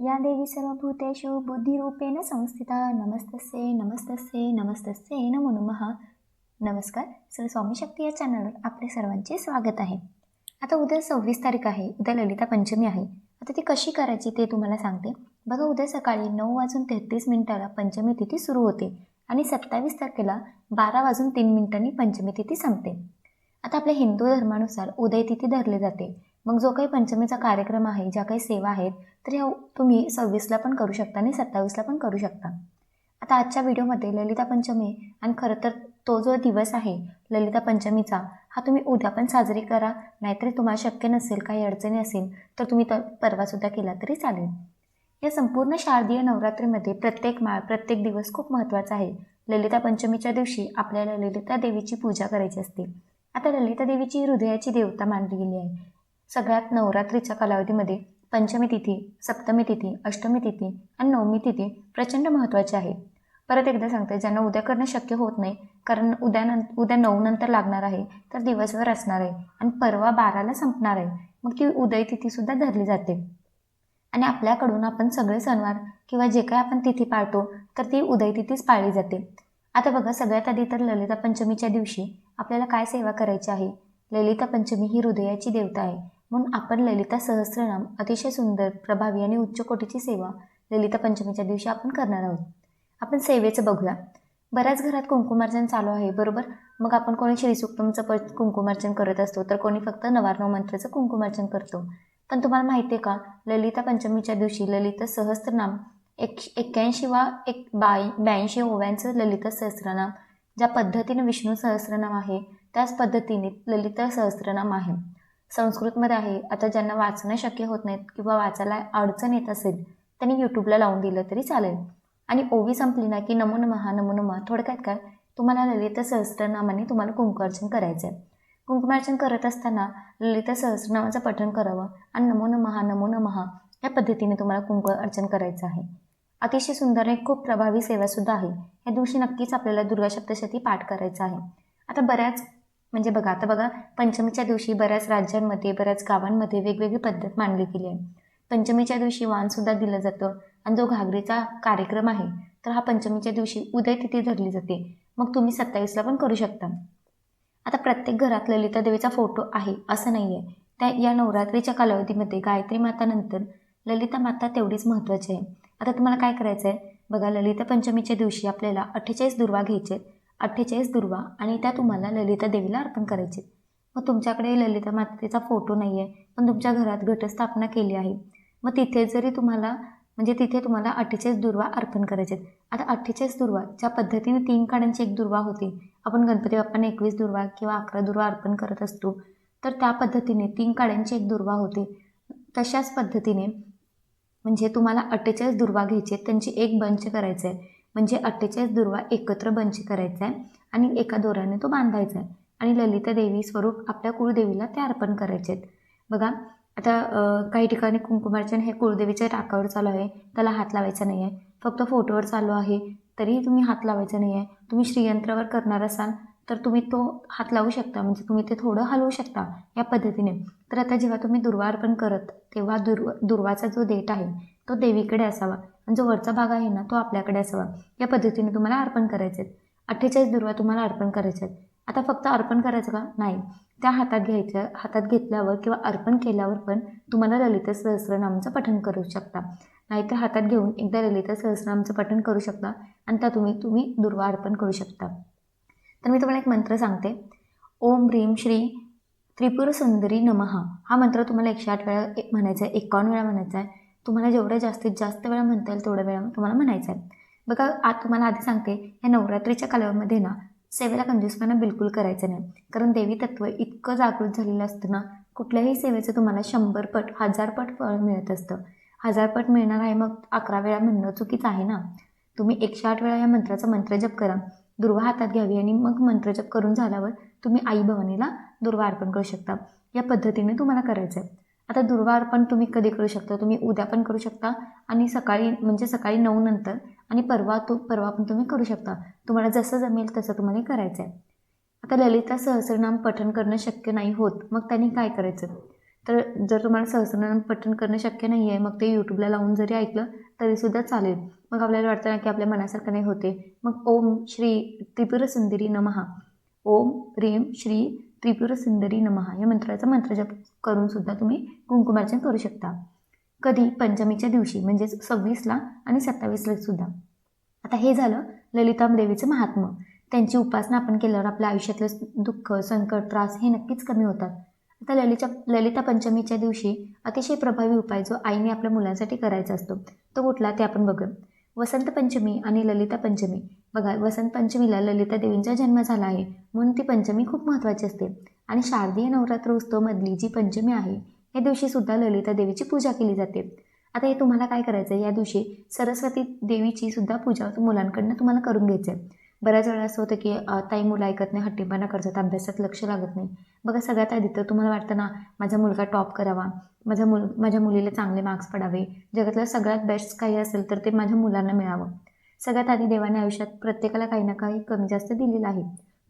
या देवी सर्वभूतेषु बुद्धिरूपेण संस्थिता। नमस्तस्ये नमस्तस्ये नमस्तस्ये नमो नमः। नमस्कार सर स्वामी शक्ती या चॅनलवर आपले सर्वांचे स्वागत आहे. आता उद्या सव्वीस तारीख आहे उद्या ललिता पंचमी आहे. आता ती कशी करायची ते तुम्हाला सांगते. बघा उद्या सकाळी नऊ वाजून तेहतीस मिनिटाला पंचमी तिथी सुरू होते आणि सत्तावीस तारखेला बारा वाजून तीन मिनिटांनी पंचमी तिथी संपते. आता आपल्या हिंदू धर्मानुसार उदय तिथी धरले जाते. मग जो काही पंचमीचा कार्यक्रम आहे ज्या काही सेवा आहेत तर ह्या तुम्ही सव्वीसला पण करू शकता आणि सत्तावीसला पण करू शकता. आता आजच्या व्हिडिओमध्ये ललिता पंचमी आणि खरं तर तो जो दिवस आहे ललिता पंचमीचा हा तुम्ही उद्या पण साजरी करा नाहीतरी तुम्हाला शक्य नसेल काही अडचणी असेल तर तुम्ही तर परवासुद्धा केला तरी चालेल. या संपूर्ण शारदीय नवरात्रीमध्ये प्रत्येक माळ प्रत्येक दिवस खूप महत्त्वाचा आहे. ललिता पंचमीच्या दिवशी आपल्याला ललिता देवीची पूजा करायची असते. आता ललिता देवीची हृदयाची देवता मानली गेली आहे. सगळ्यात नवरात्रीच्या कालावधीमध्ये पंचमी तिथी सप्तमी तिथी अष्टमी तिथी आणि नवमी तिथी प्रचंड महत्त्वाची आहे. परत एकदा सांगते ज्यांना उद्या करणं शक्य होत नाही कारण उद्या नं उद्या नऊ नंतर लागणार आहे तर दिवसभर असणार आहे आणि परवा बाराला संपणार आहे. मग ती उदय तिथीसुद्धा धरली जाते. आणि आपल्याकडून आपण सगळे सणवार किंवा जे काही आपण तिथी पाळतो तर ती उदय तिथीच पाळली जाते. आता बघा सगळ्यात आधी तर ललिता पंचमीच्या दिवशी आपल्याला काय सेवा करायची आहे? ललिता पंचमी ही हृदयाची देवता आहे. म्हणून आपण ललिता सहस्रनाम अतिशय सुंदर प्रभावी आणि उच्च कोटीची सेवा ललिता पंचमीच्या दिवशी आपण करणार आहोत. आपण सेवेचं बघूया. बऱ्याच घरात कुंकुमार्चन चालू आहे बरोबर? मग आपण कोणी श्रीसुक्तमचं प कुंकुमार्चन करत असतो तर कोणी फक्त नवारनव मंत्राचं कुंकुमार्चन करतो. पण तुम्हाला माहिती आहे का? ललिता पंचमीच्या दिवशी ललिता सहस्त्रनाम एक एक्क्याऐंशी वा एक बाय ब्याऐंशी ओव्यांचं ललिता सहस्रनाम ज्या पद्धतीने विष्णू सहस्रनाम आहे त्याच पद्धतीने ललिता सहस्रनाम आहे. संस्कृतमध्ये आहे. आता ज्यांना वाचणं शक्य होत नाहीत किंवा वाचायला अडचण येत असेल त्यांनी यूट्यूबला लावून दिलं तरी चालेल. आणि ओवी संपली ना की नमो नमः नमो नमहा थोडक्यात काय? तुम्हाला ललित सहस्त्रनामाने तुम्हाला कुंकुमार्चन करायचं आहे कुंकुमार्चन करत असताना ललित सहस्रनामाचं पठण करावं आणि नमो नमः नमो नमहा या पद्धतीने तुम्हाला कुंकू अर्चन करायचं आहे. अतिशय सुंदर एक खूप प्रभावी सेवासुद्धा आहे. या दिवशी नक्कीच आपल्याला दुर्गा सप्तशती पाठ करायचा आहे. आता बऱ्याच म्हणजे बघा आता बघा पंचमीच्या दिवशी बऱ्याच राज्यांमध्ये बऱ्याच गावांमध्ये वेगवेगळी पद्धत मानली गेली आहे. पंचमीच्या दिवशी वाणसुद्धा दिलं जातं आणि जो घागरीचा कार्यक्रम आहे तर हा पंचमीच्या दिवशी उदय तिथी धरली जाते. मग तुम्ही सत्तावीसला पण करू शकता. आता प्रत्येक घरात ललिता देवीचा फोटो आहे असं नाही आहे त्या या नवरात्रीच्या कालावधीमध्ये गायत्री मातानंतर ललिता माता तेवढीच महत्त्वाची आहे. आता तुम्हाला काय करायचं आहे बघा ललिता पंचमीच्या दिवशी आपल्याला अठ्ठेचाळीस दुर्वा घ्यायचे आहेत अठ्ठेचाळीस दुर्वा आणि त्या तुम्हाला ललिता देवीला अर्पण करायचे. मग तुमच्याकडे ललिता मातेचा फोटो नाही आहे पण तुमच्या घरात घटस्थापना केली आहे. मग तिथे जरी तुम्हाला म्हणजे तिथे तुम्हाला अठ्ठेचाळीस दुर्वा अर्पण करायचे आता अठ्ठेचाळीस दुर्वा ज्या पद्धतीने तीन काड्यांची एक दुर्वा होती आपण गणपती बाप्पांना एकवीस दुर्वा किंवा अकरा दुर्वा अर्पण करत असतो तर त्या पद्धतीने तीन काड्यांची एक दुर्वा होती. तशाच पद्धतीने म्हणजे तुम्हाला अठ्ठेचाळीस दुर्वा घ्यायचे त्यांची एक बंच करायचं आहे म्हणजे अठ्ठेचाळीस दुर्वा एकत्र बंच करायचा आहे आणि एका दोऱ्याने तो बांधायचा आहे आणि ललिता देवी स्वरूप आपल्या कुळदेवीला ते अर्पण करायचे आहेत बघा आता काही ठिकाणी कुंकुमार्चन हे कुळदेवीच्या टाकावर चालू आहे. त्याला हात लावायचा नाही आहे फक्त फोटोवर चालू आहे. तरीही तुम्ही हात लावायचा नाही आहे तुम्ही श्रीयंत्रावर करणार असाल तर तुम्ही तो हात लावू शकता. म्हणजे तुम्ही ते थोडं हलवू शकता या पद्धतीने. तर आता जेव्हा तुम्ही दुर्वा अर्पण करत तेव्हा दुर्व दुर्वाचा जो देठ आहे तो देवीकडे असावा. आणि जो वरचा भाग आहे ना तो आपल्याकडे असावा. या पद्धतीने तुम्हाला अर्पण करायचे आहेत. अठ्ठेचाळीस दुर्वा तुम्हाला अर्पण करायचे आहेत. आता फक्त अर्पण करायचं का? नाही. त्या हातात घ्यायच्या हातात घेतल्यावर किंवा अर्पण केल्यावर पण तुम्हाला ललित सहस्रनामचं पठण करू शकता. नाहीतर हातात घेऊन एकदा ललित सहस्रनामचं पठण करू शकता आणि त्या तुम्ही तुम्ही दुर्वा अर्पण करू शकता. तर मी तुम्हाला एक मंत्र सांगते. ओम ह्रीम श्री त्रिपुर सुंदरी नमहा हा मंत्र तुम्हाला एकशे आठ वेळा म्हणायचा आहे एकावन्न वेळा म्हणायचा आहे. तुम्हाला जेवढं जास्तीत जास्त वेळा म्हणता येईल तेवढ्या वेळा तुम्हाला म्हणायचं आहे. बघा आ तुम्हाला आधी सांगते या नवरात्रीच्या कालावधीमध्ये ना सेवेला कंजूसपणा बिलकुल करायचं नाही. कारण देवी तत्व इतकं जागृत झालेलं असतं ना कुठल्याही सेवेचं तुम्हाला शंभर पट हजार पट फळ मिळत असतं. हजार पट मिळणार आहे मग अकरा वेळा म्हणणं चुकीचं आहे ना? तुम्ही एकशे आठ वेळा या मंत्राचा मंत्रजप करा. दुर्वा हातात घ्यावी आणि मग मंत्रजप करून झाल्यावर तुम्ही आई भवानीला दुर्वा अर्पण करू शकता. या पद्धतीने तुम्हाला करायचं आहे. आता दुर्वा पण तुम्ही कधी करू शकता तुम्ही उद्या पण करू शकता आणि सकाळी म्हणजे सकाळी नऊ नंतर आणि परवा तो परवा पण तुम्ही करू शकता. तुम्हाला जसं जमेल तसं तुम्हाला करायचं आहे आता ललिता सहस्रनाम पठण करणं शक्य नाही होत. मग त्यांनी काय करायचं? तर जर तुम्हाला सहस्रनाम पठण करणं शक्य नाही आहे मग ते यूट्यूबला लावून जरी ऐकलं तरीसुद्धा चालेल. मग आपल्याला वाटतं ना की आपल्या मनासारखं नाही होते. मग ओम श्री त्रिपुर सुंदरी नमहा ओम ह्रीम श्री त्रिपुर सुंदरी नमहा या मंत्राचा मंत्रजप करून सुद्धा तुम्ही कुंकुमार्चन करू शकता. कधी? पंचमीच्या दिवशी म्हणजेच सव्वीसला आणि सत्तावीसला सुद्धा. आता हे झालं ललिता देवीचं महात्म्य. त्यांची उपासना आपण केल्यावर आपल्या आयुष्यातलं दुःख संकट त्रास हे नक्कीच कमी होतात. आता ललिता ललिता पंचमीच्या दिवशी अतिशय प्रभावी उपाय जो आईने आपल्या मुलांसाठी करायचा असतो तो कुठला ते आपण बघूया. वसंत पंचमी आणि ललिता पंचमी. बघा वसंत पंचमीला ललिता देवींचा जन्म झाला आहे. म्हणून ती पंचमी खूप महत्त्वाची असते. आणि शारदीय नवरात्र उत्सवमधली जी पंचमी आहे या दिवशी सुद्धा ललिता देवीची पूजा केली जाते. आता हे तुम्हाला काय करायचं आहे या दिवशी सरस्वती देवीची सुद्धा पूजा मुलांकडनं तुम्हाला करून घ्यायचं आहे बऱ्याच वेळा असं होतं की ताई मुलं ऐकत नाही हट्टीपणा करतात अभ्यासात लक्ष लागत नाही. बघा सगळ्यात आधी तर तुम्हाला वाटतं ना माझा मुलगा टॉप करावा माझा मुल माझ्या मुलीला चांगले मार्क्स पडावे जगातलं सगळ्यात बेस्ट काही असेल तर ते माझ्या मुलांना मिळावं. सगळ्यात आधी देवाने आयुष्यात प्रत्येकाला काही ना काही कमी जास्त दिलेलं आहे.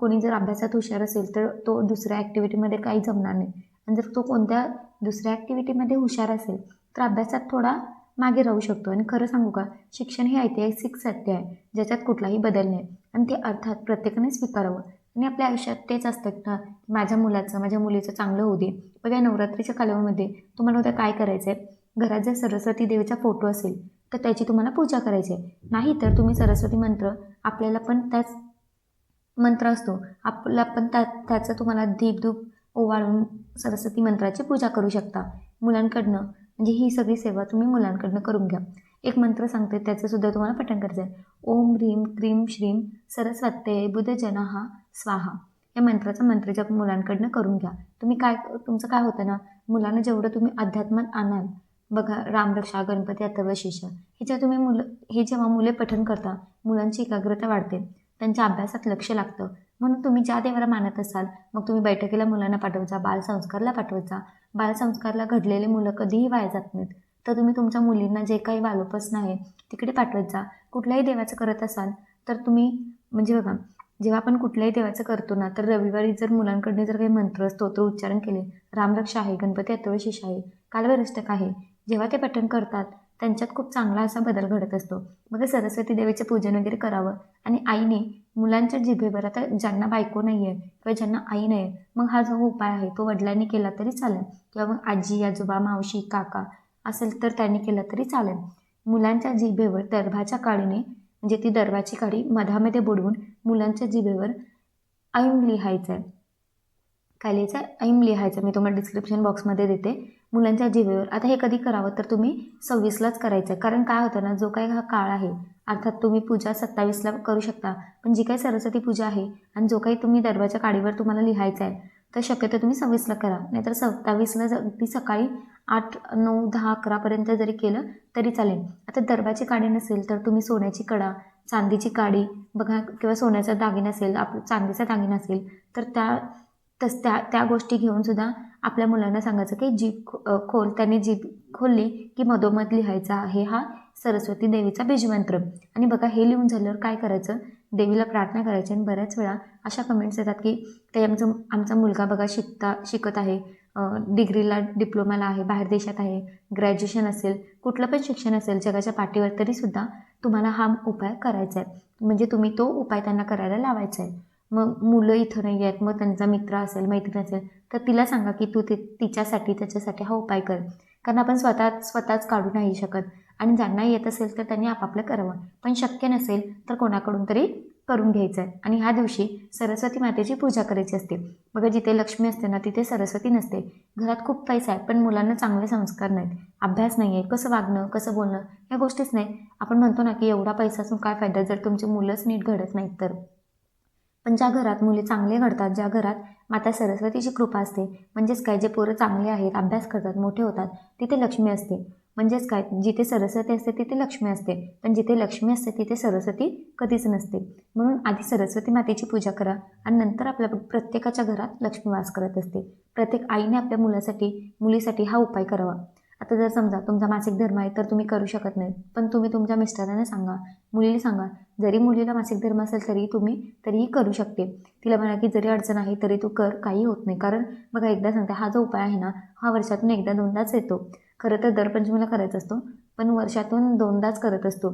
कोणी जर अभ्यासात हुशार असेल तर तो दुसऱ्या ॲक्टिव्हिटीमध्ये काही जमणार नाही. आणि जर तो कोणत्या दुसऱ्या ॲक्टिव्हिटीमध्ये हुशार असेल तर अभ्यासात थोडा मागे राहू शकतो. आणि खरं सांगू का शिक्षण हे ऐतिहासिक सत्य आहे ज्याच्यात कुठलाही बदल नाही. आणि ते अर्थात प्रत्येकाने स्वीकारावं. आणि आपल्या आयुष्यात तेच असतं ना माझ्या मुलाचं माझ्या मुलीचं चांगलं होऊ दे. बघा नवरात्रीच्या कालावधीमध्ये तुम्हाला उद्या काय करायचं आहे घरात जर सरस्वती देवीचा फोटो असेल तर त्याची तुम्हाला पूजा करायची आहे नाही तर तुम्ही सरस्वती मंत्र आपल्याला पण त्याच मंत्र असतो. आपला पण त्या त्याचं तुम्हाला दीपधूप ओवाळून सरस्वती मंत्राची पूजा करू शकता. मुलांकडनं म्हणजे ही सगळी सेवा तुम्ही मुलांकडनं करून घ्या. एक मंत्र सांगते त्याचं सुद्धा तुम्हाला पठण करायचं आहे ओम ह्रीम क्रीम श्रीम सरस्वते बुधजनहा स्वाहा. या मंत्राचा मंत्रजप मुलांकडनं करून घ्या. तुम्ही काय तुमचं काय होतं ना मुलांना जेवढं तुम्ही अध्यात्मात आणाल बघा रामरक्षा गणपती अथर्वशीर्ष ह्याच्या तुम्ही मुलं हे जेव्हा मुले पठण करता मुलांची एकाग्रता वाढते त्यांच्या अभ्यासात लक्ष लागतं. म्हणून तुम्ही ज्या देवाला मानत असाल मग तुम्ही बैठकीला मुलांना पाठवायचा बालसंस्कारला पाठवायचा. बालसंस्कारला घडलेले मुलं कधीही वाया जात नाहीत. तर तुम्ही तुमच्या मुलींना जे काही वालोपसनं आहे तिकडे पाठवत जा. कुठल्याही देवाचं करत असाल तर तुम्ही म्हणजे बघा जेव्हा आपण कुठल्याही देवाचं करतो ना तर रविवारी जर मुलांकडनं जर काही मंत्र स्तोत्र उच्चारण केले रामरक्षा आहे गणपती अथर्वशीष आहे कालवरिष्टक आहे जेव्हा ते पठण करतात त्यांच्यात खूप चांगला असा बदल घडत असतो. मग सरस्वती देवीचे पूजन वगैरे करावं आणि आईने मुलांच्या जिभेवर आता ज्यांना बायको नाही आहे किंवा ज्यांना आई नाही आहे मग हा जो उपाय आहे तो वडिलांनी केला तरी चालेल. किंवा मग आजी आजोबा मावशी काका असेल तर त्यांनी केलं तरी चालेल. मुलांच्या जिभेवर दर्भाच्या काडीने म्हणजे ती दर्भाची काडी मधामध्ये बुडवून मुलांच्या जिभेवर ऐम लिहायचं आहे काय लिहायचं आहे ऐम लिहायचं मी तुम्हाला डिस्क्रिप्शन बॉक्समध्ये देते. मुलांच्या जिभेवर. आता हे कधी करावं तर तुम्ही सव्वीसलाच करायचं आहे कारण काय होतं ना जो काही हा काळ आहे अर्थात तुम्ही पूजा सत्तावीसला करू शकता. पण जी काही सरस्वती पूजा आहे आणि जो काही तुम्ही दर्भाच्या काडीवर तुम्हाला लिहायचं आहे तर शक्यतो तुम्ही सव्वीसला करा. नाहीतर सत्तावीसला जर ती सकाळी आठ नऊ दहा अकरापर्यंत जरी केलं तरी चालेल. आता दरवाची काडी नसेल तर तुम्ही सोन्याची कडा चांदीची काडी बघा किंवा सोन्याचा दागिना असेल आप चांदीचा दागिना असेल तर त्या तस त्या त्या गोष्टी घेऊन सुद्धा आपल्या मुलांना सांगायचं की जीभ खोल त्यांनी जीभ खोलली की मधोमध लिहायचा आहे हा सरस्वती देवीचा बीजमंत्र. आणि बघा हे लिहून झाल्यावर काय करायचं? देवीला प्रार्थना करायची आणि बऱ्याच वेळा अशा कमेंट्स येतात की ते आमचं आमचा मुलगा बघा शिकता शिकत आहे. डिग्रीला डिप्लोमाला आहे बाहेर देशात आहे. ग्रॅज्युएशन असेल कुठलं पण शिक्षण असेल जगाच्या पाठीवर तरीसुद्धा तुम्हाला हा उपाय करायचा आहे. म्हणजे तुम्ही तो उपाय त्यांना करायला लावायचा आहे. मग मुलं इथं नाही आहेत मग त्यांचा मित्र असेल मैत्रीण असेल तर तिला सांगा की तू ते तिच्यासाठी त्याच्यासाठी हा उपाय कर. कारण आपण स्वतः स्वतःच काढू नाही शकत. आणि ज्यांना येत असेल तर त्यांनी आपापलं करावं. पण शक्य नसेल तर कोणाकडून तरी करून घ्यायचं आहे आणि ह्या दिवशी सरस्वती मातेची पूजा करायची असते. बघा जिथे लक्ष्मी असते ना तिथे सरस्वती नसते. घरात खूप पैसा आहे पण मुलांना चांगले संस्कार नाहीत. अभ्यास नाही आहे कसं वागणं कसं बोलणं ह्या गोष्टीच नाही. आपण म्हणतो ना की एवढा पैसा असून काय फायदा जर तुमची मुलंच नीट घडत नाहीत तर? पण ज्या घरात मुले चांगले घडतात ज्या घरात माता सरस्वतीची कृपा असते म्हणजेच काय? जे पोरं चांगले आहेत अभ्यास करतात मोठे होतात तिथे लक्ष्मी असते. म्हणजेच काय? जिथे सरस्वती असते तिथे लक्ष्मी असते. पण जिथे लक्ष्मी असते तिथे सरस्वती कधीच नसते. म्हणून आधी सरस्वती मातेची पूजा करा आणि नंतर आपल्या प्रत्येकाच्या घरात लक्ष्मी वास करत असते. प्रत्येक आईने आपल्या मुलासाठी मुलीसाठी हा उपाय करावा. आता जर समजा तुमचा मासिक धर्म आहे तर तुम्ही करू शकत नाही. पण तुम्ही तुमच्या मिस्टरांना सांगा मुलीला सांगा. जरी मुलीला मासिक धर्म असेल तरी तुम्ही तरीही करू शकते. तिला म्हणा की जरी अडचण आहे तरी तू कर. काही होत नाही. कारण बघा एकदा सांगते हा जो उपाय आहे ना हा वर्षातून एकदा दोनदाच येतो. खरं तर दर पंचमीला करायचा असतो पण वर्षातून दोनदाच करत असतो.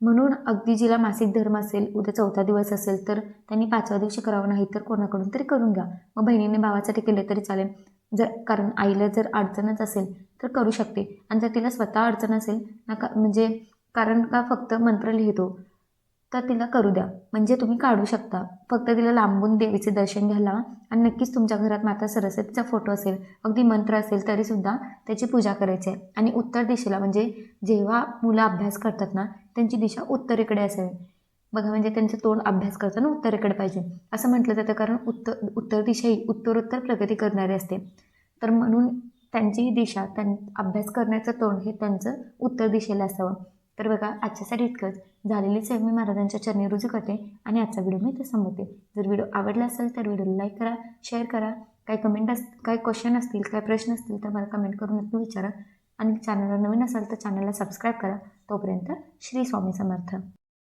म्हणून अगदी जिला मासिक धर्म असेल उद्या चौथा दिवस असेल तर त्यांनी पाचव्या दिवशी करावं नाही तर कोणाकडून तरी करून घ्या. मग बहिणीने भावासाठी केले तरी चालेल. जर कारण आईला जर अडचणच असेल तर करू शकते. आणि जर तिला स्वतः अडचण असेल नका म्हणजे कारण का फक्त मंत्र लिहितो? तर तिला करू द्या. म्हणजे तुम्ही काढू शकता. फक्त तिला लांबून देवीचे दर्शन घ्यायला आणि नक्कीच तुमच्या घरात माता सरस्वतीचा फोटो असेल अगदी मंत्र असेल तरीसुद्धा त्याची पूजा करायची आहे. आणि उत्तर दिशेला म्हणजे जेव्हा मुलं अभ्यास करतात ना त्यांची दिशा उत्तरेकडे असावी. बघा म्हणजे त्यांचं तोंड अभ्यास करताना उत्तरेकडे पाहिजे. असं म्हटलं जातं कारण उत्तर उत्तर दिशा ही उत्तरोत्तर प्रगती करणारी असते. तर म्हणून त्यांची दिशा त्यां अभ्यास करण्याचं तोंड हे त्यांचं उत्तर दिशेला असावं. तर बघा आजच्यासाठी इतकंच. झालेली सेव मी महाराजांच्या चरणी रुजू करते आणि आजचा व्हिडिओ मी इथे संपवते. जर व्हिडिओ आवडला असेल तर व्हिडिओला लाईक करा शेअर करा. काही कमेंट अस काही क्वेश्चन असतील काही प्रश्न असतील तर मला कमेंट करून नक्की विचारा. आणि चॅनलला नवीन असाल तर चॅनलला सबस्क्राईब करा. तोपर्यंत श्री स्वामी समर्थ.